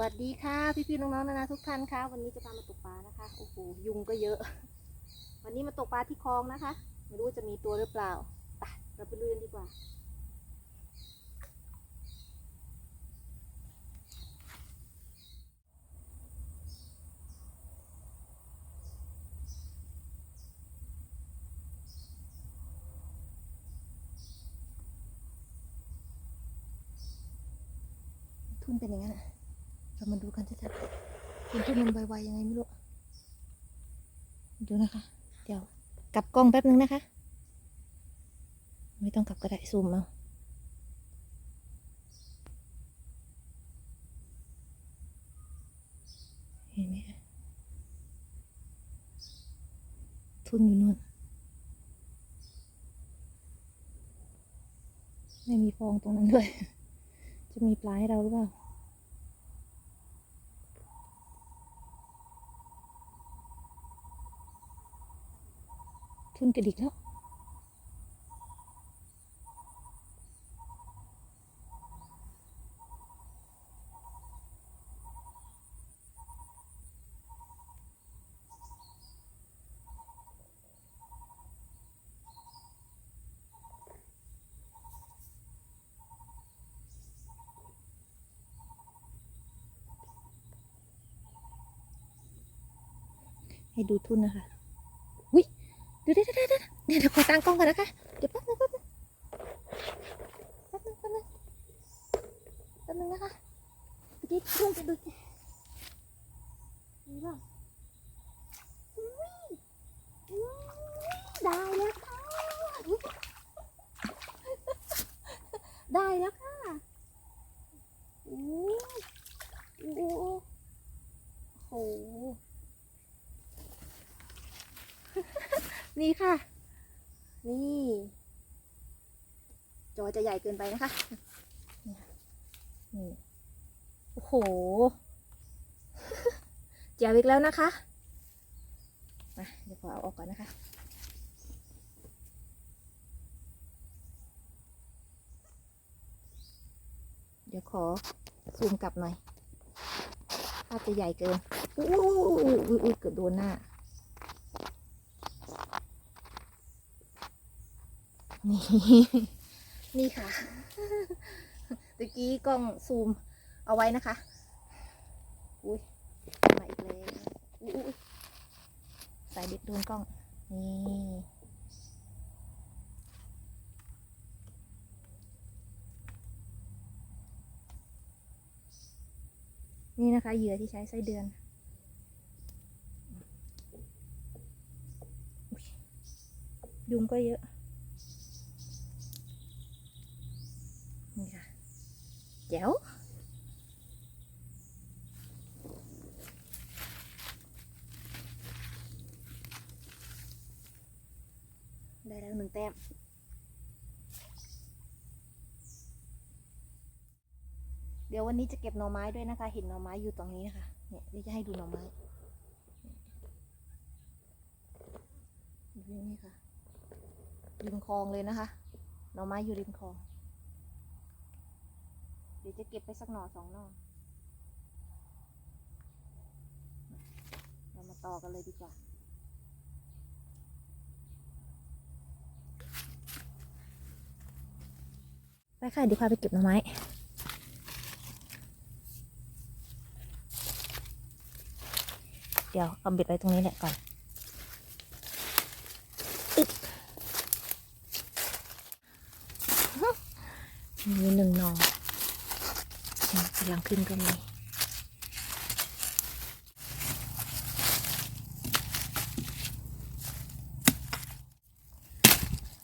วัสดีค่ะพี่ๆน้องๆนานาทุกท่านค่ะ วันนี้จะพามาตกปลานะคะโอ้โหยุงก็เยอะ วันนี้มาตกปลาที่คลองนะคะ ไม่รู้ว่าจะมีตัวหรือเปล่าไปเราไปลุยกันดีกว่า ทุนเป็นอย่างนั้นอะ เรามาดูกันชัดๆทุนทุนมันไวๆยังไงไม่รู้ดูนะคะ เดี๋ยวกลับกล้องแป๊บนึงนะคะ ไม่ต้องกลับก็ได้ซูมเอาเห็นไหมทุนอยู่นู่นไม่มีฟองตรงนั้นด้วย จะมีปลาให้เราหรือเปล่า ทุนกระดิกแล้วให้ดูทุนนะคะ เดี๋ยวเดี๋ยวเดี๋ยวเดี๋ยวเดี๋ยวขอตั้งกล้องก่อนนะคะ เดี๋ยวแป๊บนึงแป๊บนึงแป๊บนึงแป๊บนึงแป๊บนึงนะคะเมื่อกี้ทุนจะดูดีป่ะอุ้ยอุ้ยได้แล้วค่ะอุ๊ยได้แล้วค่ะโอ้โหโอ้โห นี่ค่ะ นี่จอจะใหญ่เกินไปนะคะนี่โอ้โหแจ๋วอีกแล้วนะคะมาเดี๋ยวขอเอาออกก่อนนะคะเดี๋ยวขอซูมกลับหน่อยภาพจะใหญ่เกินอุ้ยอุ้อุ้อุ้เกือบโดนหน้า นี่นี่ค่ะตะกี้กล้องซูมเอาไว้นะคะ อุ้ยมาอีกแล้วอุ้ยสายเด็ดโดนกล้อง นี่นี่นะคะเหยื่อที่ใช้ไส้เดือน ยุงก็เยอะ นี่ค่ะแจ๋วได้แล้วหนึ่งแต้มเดี๋ยววันนี้จะเก็บหน่อไม้ด้วยนะคะ เห็นหน่อไม้อยู่ตรงนี้นะคะ เนี่ยเดี๋ยวจะให้ดูหน่อไม้ดูนี่ค่ะ ริมคลองเลยนะคะ หน่อไม้อยู่ริมคลอง ดี๋ยวจะเก็บไปสักหน่อสองหน่อเรามาต่อกันเลยดีกว่าไปค่ะเดี๋ยวพาไปเก็บหน่อไม้เดี๋ยวเอาเบ็ดไว้ตรงนี้แหละก่อนอึ๊บมีหนึ่งหนอน กำลังขึ้นก็มี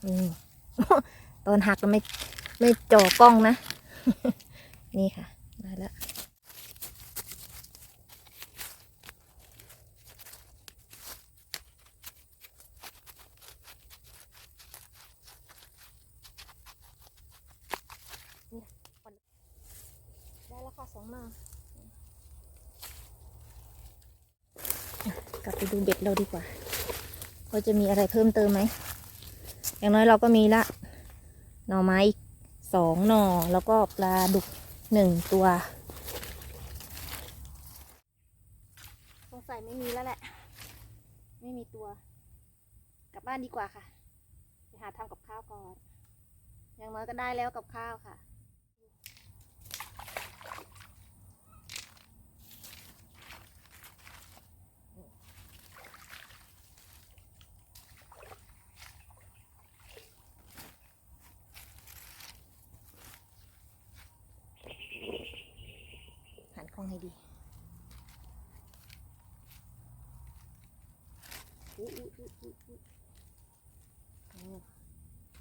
นี่ตอนหักก็ไม่ไม่จ่อกล้องนะ นี่ค่ะ ได้แล้ว ได้แล้วค่ะสองหน้ากลับไปดูเบ็ดเราดีกว่าว่าจะมีอะไรเพิ่มเติมไหม อย่างน้อยเราก็มีละ หน่อไม้อีกสองหน่อ แล้วก็ปลาดุกหนึ่งตัวสัยไม่มีแล้วแหละ ไม่มีตัว กลับบ้านดีกว่าค่ะ ไปหาทำกับข้าวก่อน อย่างน้อยก็ได้แล้วกับข้าวค่ะ หังให้ดี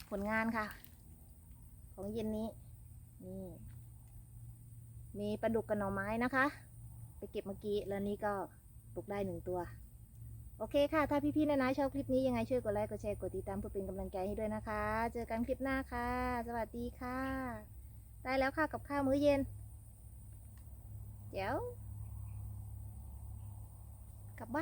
ผลงานค่ะ ของเย็นนี้ นี่ มีปลาดุกกับหน่อไม้นะคะ ไปเก็บเมื่อกี้ แล้วนี่ก็ตกได้หนึ่งตัว โอเคค่ะ ถ้าพี่ๆนะนะชอบคลิปนี้ยังไงช่วยกดไลค์ กดแชร์ กดติดตามเพื่อเป็นกำลังใจให้ด้วยนะคะ เจอกันคลิปหน้าค่ะ สวัสดีค่ะ ได้แล้วค่ะกับข้าวมื้อเย็น Dạ. Cặp bá